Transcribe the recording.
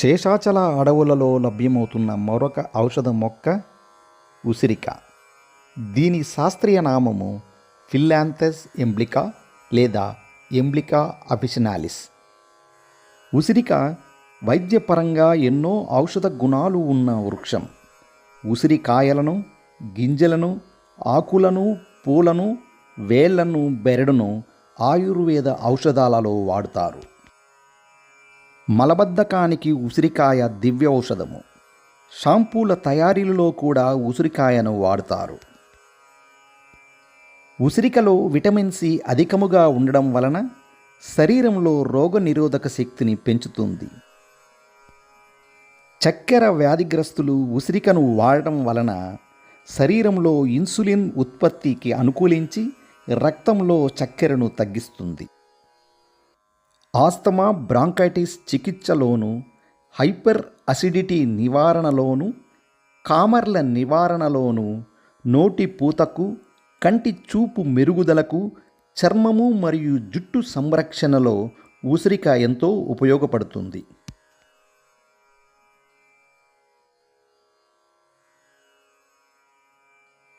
శేషాచల అడవులలో లభ్యమవుతున్న మరొక ఔషధ మొక్క ఉసిరిక. దీని శాస్త్రీయ నామము ఫిల్లాంథస్ ఎంబ్లికా లేదా ఎంబ్లికా అఫిషనాలిస్. ఉసిరిక వైద్యపరంగా ఎన్నో ఔషధ గుణాలు ఉన్న వృక్షం. ఉసిరికాయలను గింజలను ఆకులను పూలను వేళ్ళను బెరడును ఆయుర్వేద ఔషధాలలో వాడుతారు. మలబద్ధకానికి ఉసిరికాయ దివ్య ఔషధము. షాంపూల తయారీలలో కూడా ఉసిరికాయను వాడుతారు. ఉసిరికలో విటమిన్ సి అధికముగా ఉండడం వలన శరీరంలో రోగనిరోధక శక్తిని పెంచుతుంది. చక్కెర వ్యాధిగ్రస్తులు ఉసిరికను వాడటం వలన శరీరంలో ఇన్సులిన్ ఉత్పత్తికి అనుకూలించి రక్తంలో చక్కెరను తగ్గిస్తుంది. ఆస్తమా బ్రాంకైటిస్ చికిత్సలోను హైపర్ అసిడిటీ నివారణలోను కామర్ల నివారణలోను నోటి పూతకు కంటి చూపు మెరుగుదలకు చర్మము మరియు జుట్టు సంరక్షణలో ఉసిరిక ఎంతో ఉపయోగపడుతుంది.